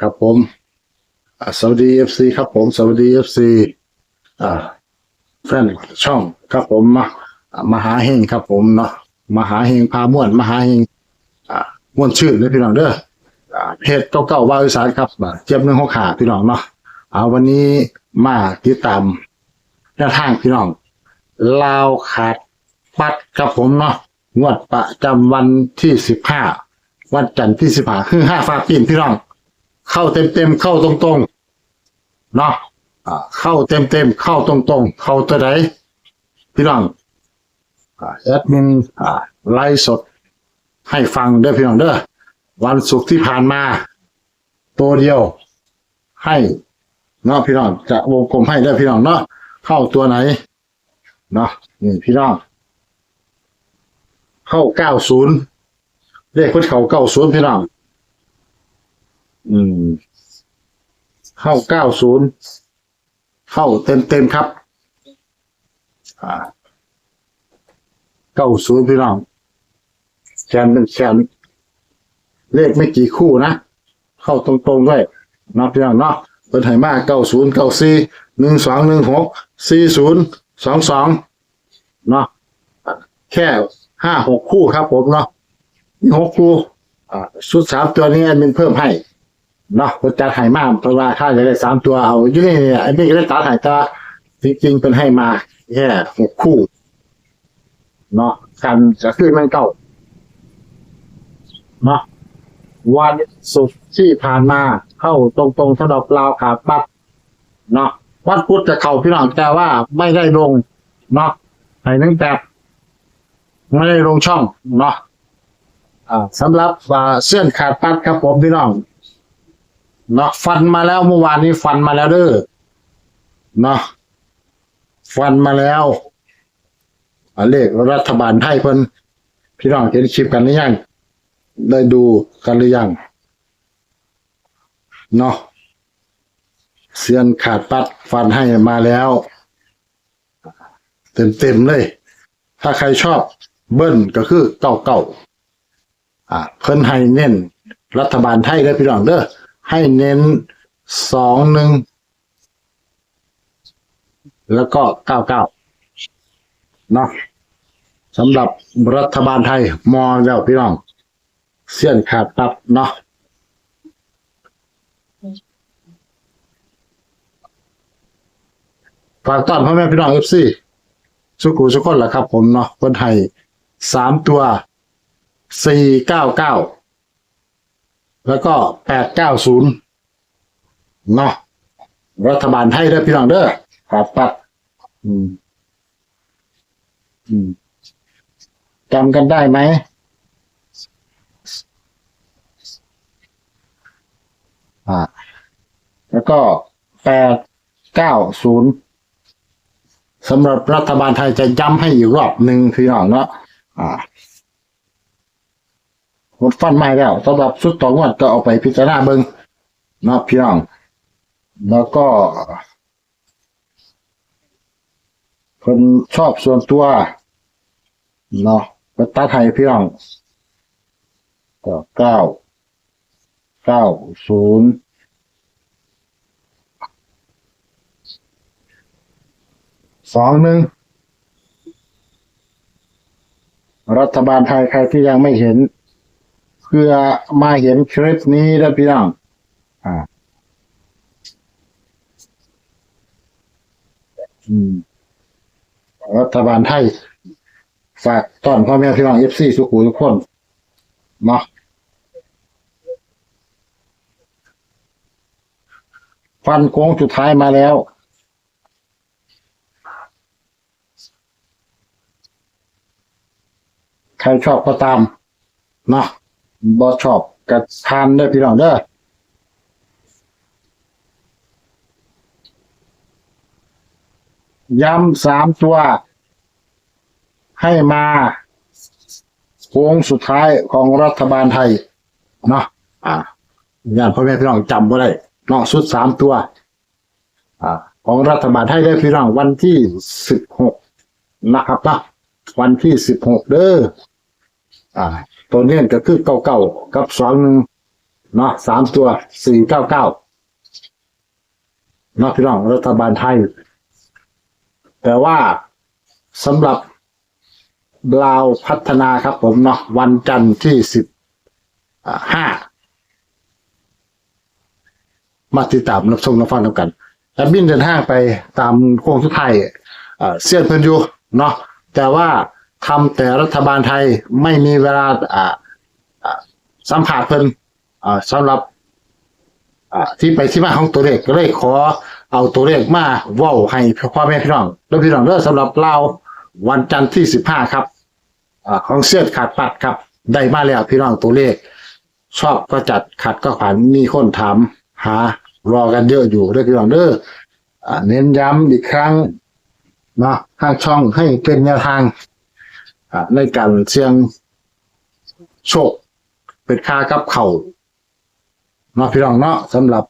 ครับผมอ่าสวัสดีเอฟซีครับผม สวัสดีเอฟซีอ่าแฟนช่องครับผมมาอ่าหาเฮงครับผมเนาะมาหาเฮงพาม่วนมาหาเฮงอ่าม่วนชื่นเลยพี่น้องเด้ออ่าเพจเก่าๆว่าอีสานครับอ่าเจี๊ยบหนึ่งหกขาพี่น้องเนาะอ่าวันนี้มาติดตามแนวทางพี่น้องลาวขาดปัดครับผมเนาะงวดประจำวันที่สิบห้าวันจันทร์ที่สิบห้าคือห้าฟ้าปีนพี่น้อง เข้าเต็มเต็มเข้าตรงตรงเนาะเข้าเต็มเต็มเข้าตรงตรงเข้าตัวไหนพี่น้องอ่าแอดมินไลฟ์สด ให้ฟังเด้อพี่น้องเด้อวันศุกร์ที่ผ่านมา ตัวเดียว ให้เนาะพี่น้องจะวงกลมให้เด้อพี่น้องเนาะเข้าตัวไหนเนาะนี่พี่น้อง เข้าเก้าศูนย์เลขพุทธเขาเก้าศูนย์พี่น้อง อืม เข้าเก้าศูนย์เข้าเต็มเต็มครับอ่าเก้าศูนย์พี่น้องแขนเป็นแขนเลขไม่กี่คู่นะ เข้าตรงๆด้วยนะพี่น้องเนาะเป็นไห่มากเก้าศูนย์เก้าสี่หนึ่งสองหนึ่งหกสี่ศูนย์สองสองเนาะแค่ห้าหกคู่ครับผมเนาะนี่หกคู่อ่าชุดสามตัวนี้แอดมินเพิ่มให้ เนาะคนจัดให้มากเพราะว่าถ้าจะได้สามตัวเอาอยู่นี่เนี่ยไอ้นี่ก็ได้ตัดให้ตว่าจริงๆเป็นให้มาแค่หกคู่ เนาะกันจะขึ้นมันเก่าเนาะวันศุกร์ที่ผ่านมาเข้าตรงๆสำหรับลาวขาปัดเนาะวันพุธจะเข้าพี่น้องแต่ว่าไม่ได้ลงเนาะให้ตั้งแต่ไม่ได้ลงช่องเนาะสำหรับเส้นขาดปัดครับผมพี่น้อง เนาะฟันมาแล้วเมื่อวานนี้ฟันมาแล้วเด้อเนาะฟันมาแล้วอเลขรัฐบาลไทยเพิ่นพี่น้องเห็นคลิปกันหรือยังได้ดูกันหรือยังเนาะเสียนขาดปัดฟันให้มาแล้ว เต็มๆเลย ถ้าใครชอบเบิ้ลก็คือเก่าเก่าๆอ่าเพิ่นให้เน้นรัฐบาลไทยได้พี่น้องเด้อ ให้เน้นสองหนึ่งแล้วก็เก้าเก้าเนาะสำหรับรัฐบาลไทยมอแล้วพี่น้อง เสี้ยนขาดตับเนาะฝากต้อนพ่อแม่พี่น้องเอฟซีสุขุสุขคนแหละครับผมเนาะคนไทยสามตัวสี่เก้าเก้า แล้วก็แปดเก้าศูนย์เนาะรัฐบาลให้เด้อพี่น้องเด้อครับปัดอืม อืมจำกันได้ไหมอ่า แล้วก็แปดเก้าศูนย์สำหรับรัฐบาลไทยจะย้ำให้อีกรอบหนึ่งพี่น้องเนาะอ่า หมดฟันไม่แล้วสำหรับชุดต่องวดก็เอาไปพิจารณาเบิงเนาะพี่น้องแล้วก็คนชอบส่วนตัวเนาะไปตัดให้พี่น้องก็เก้าเก้าศูนย์สองหนึ่งรัฐบาลไทยใครที่ยังไม่เห็น เพื่อมาเห็นคลิปนี้แล้วพี่น้องอ่า อืมรัฐบาลไทยฝากต้อนพ่อแม่พี่น้องเอฟซีสุขุทุกคนเนาะฟันโค้งสุดท้ายมาแล้ว ใครชอบก็ตาม เนาะ บ่ชอบกระทานได้อพี่น้องเด้อย้ำสามตัว ให้มาโค้งสุดท้ายของรัฐบาลไทยเนาะอ่าญาติพ่อแม่พี่น้องจำไว้ได้เนาะสุดสามตัว อ่า ของรัฐบาลไทยได้พี่น้องวันที่สิบหกนะครับนะวันที่สิบหกเด้อ อ่า ตัวเนี้ยก็คือเก่าๆกับสองหนึ่งเนาะสามตัวสี่เก้าเก้าเนาะพี่น้องรัฐบาลไทย แต่ว่าสำหรับลาวพัฒนาครับผมเนาะวันจันทร์ที่สิบห้ามาติดตามรับชมรับฟังนำกันแอดมินเดินทางไปตามโค้งสุดท้ายเออเสียนเพิ่นอยู่เนาะแต่ว่า ทำแต่รัฐบาลไทยไม่มีเวลาสัมผัสเพิ่นสำหรับที่ไปที่มาของตัวเลขก็เลยขอเอาตัวเลขมาว้าให้พ่อแม่พี่น้องแล้วพี่น้องเด้อสำหรับเราวันจันทร์ที่สิบห้าครับอของเสื้อขาดปัดครับ ได้มาแล้วพี่น้องตัวเลข ชอบก็จัดขัดก็ผ่านมีคนถามหารอกันเยอะอยู่เด้อพี่น้องเด้อเน้นย้ำอีกครั้งเนาะข้างช่องให้เป็นแนวทาง ในการเสี่ยงโชค เป็นค่ากับเข่าเนาะพี่น้องเนาะสำหรับ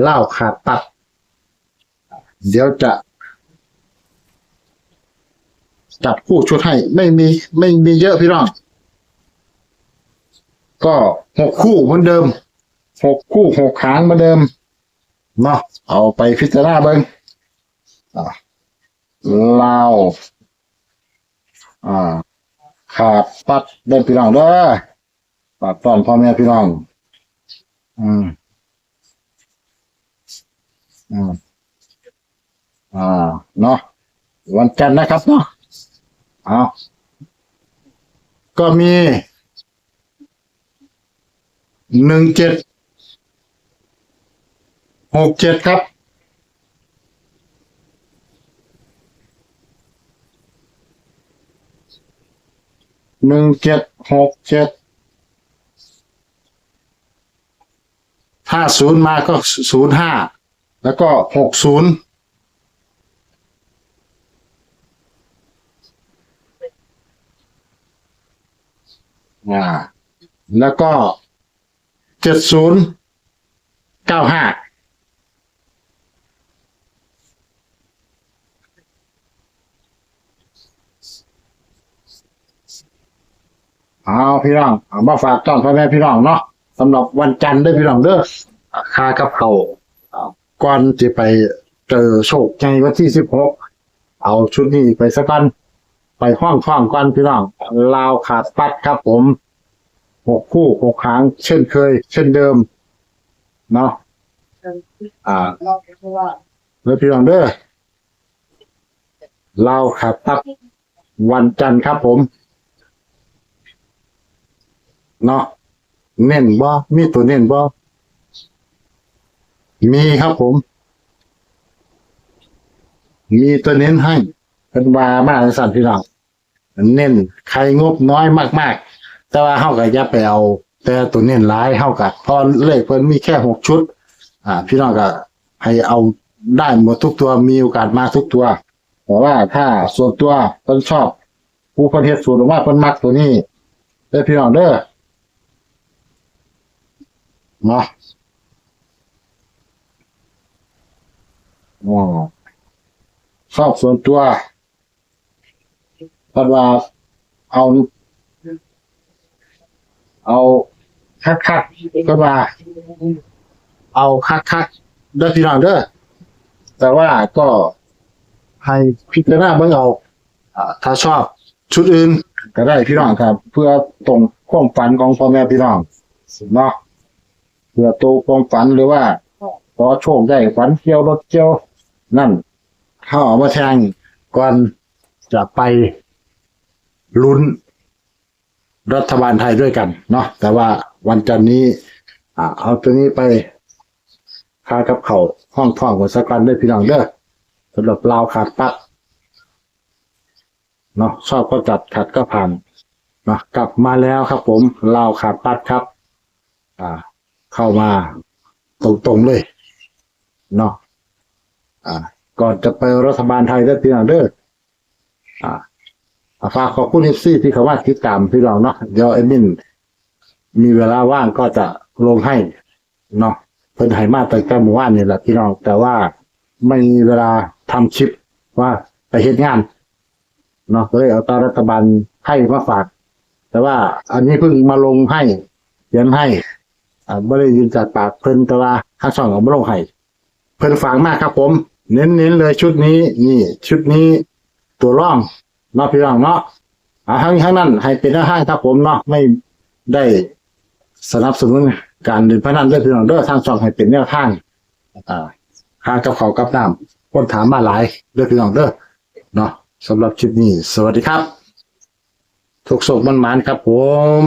เล้าขาดตัด เดี๋ยวจะ จัดคู่ชุดให้ ไม่มี ไม่มีเยอะพี่น้อง ก็หกคู่เหมือนเดิมหกคู่หกหางเหมือนเดิมเนาะเอาไปพิจารณาเบิ้งเล้า อ่า ขาดปัดเดินพี่น้องเด้อฝากตอนพ่อแม่พี่น้อง อืมอืมอ่า เนาะวันจันทร์นะครับเนาะเอาก็มีหนึ่งเจ็ดหกเจ็ดครับ หนึ่งเจ็ดหกเจ็ดถ้าศูนย์มาก็ศูนย์ห้าแล้วก็หกศูนย์อ่าแล้วก็เจ็ดศูนย์เก้าห้า เอาพี่น้องเอามาฝากต้อนพ่อแม่พี่น้องเนาะสำหรับวันจันทร์เด้วยพี่น้องเด้อค่ากับเขาวอ่าก่อนจะไปเจอโชคในวันที่สิบหกเอาชุดนี้ไปสักกันไปห้องห้องก่อนพี่น้องลาวขาดปัดครับผมหกคู่หกหาง เช่นเคย เช่นเดิม เนาะอ่าแล้วพี่น้องเด้อลาวขาดปัดวันจันทร์ครับผม เนาะเน้นบ่มีตัวเน้นบ่มีครับผม มีตัวเน้นให้เป็นว่ามาในสันพี่น้องเน้นใครงบน้อยมากๆ แต่ว่าเฮาก็อย่าไปเอา แต่ตัวเน้นหลายเฮาก็เพอเลขเพิ่นมีแค่หกชุด อ่า พี่น้องก็ให้เอาได้หมดทุกตัวมีโอกาสมาทุกตัวแต่ว่าถ้าส่วนตัวเพิ่นชอบผู้คนเฮ็ดสูตรออกมาเพิ่นมักตัวนี้เด้อพี่น้องเด้อ เนาะอ๋อชอบส่วนตัวพราะว่าเอา เอาคักคักๆก็ว่า เอาคักคักๆเด้อพี่น้องเด้อแต่ว่าก็ให้พิจารณาเบิ่งเอาอ่าถ้าชอบชุดอื่นก็ได้พี่น้องครับ เพื่อตรงความฝันของพ่อแม่พี่น้องเนาะ เพื่อโตความฝันหรือว่าขอโชคได้ฝันเกี่ยวรถเกี่ยวนั่นเข้าเอามาแทงก่อนจะไปลุ้น รัฐบาลไทยด้วยกันเนาะแต่ว่าวันจันทร์นี้อ่าเอาตัวนี้ไปคากับเขาวห้องท่องของสักกันด้วยพี่น้องเด้อสำหรับลาวขาดปักเนาะชอบก็จัดขัดก็ผ่านเนาะกลับมาแล้วครับผมลาวขาดปัดครับ อ่า เข้ามา ตรงๆเลยเนาะอ่า ก่อนจะไปรัฐบาลไทยได้พี่น้องเด้ออ่าอ่าฝากขอบคุณเอฟซีที่เขาว่าติดตามพี่น้องเนาะเดี๋ยวเอ็มินมีเวลาว่างก็จะลงให้เนาะเพิ่นให้มาตั้งแต่เมื่อวานนี่แหละพี่น้องแต่ว่าไม่มีเวลาทำคลิปว่าไปเฮ็ดงานเนาะเลยเอาตารัฐบาลให้มาฝาก แต่ว่าอันนี้เพิ่งมาลงให้เขียนให้ อ่าบ่ได้ยินจากปากเพิ่นแต่ว่าทางช่องของบ่ลงให้เพิ่นฝากมากครับผม เน้นๆเลยชุดนี้ นี่ ชุดนี้ ตัวร่องเนาะพี่น้องเนาะอ่าทั้งทั้งนั้น ให้เป็นหน้าห้างครับผมเนาะไม่ได้สนับสนุนการเดินพนันเด้อพี่น้องเด้อทางช่องให้เป็นแนวทางอ่าค่ากับเขากับน้ำคนถามมาหลายเด้อพี่น้องเด้อเนาะสำหรับคลิปนี้ สวัสดีครับทุกโศกมันหมานครับผม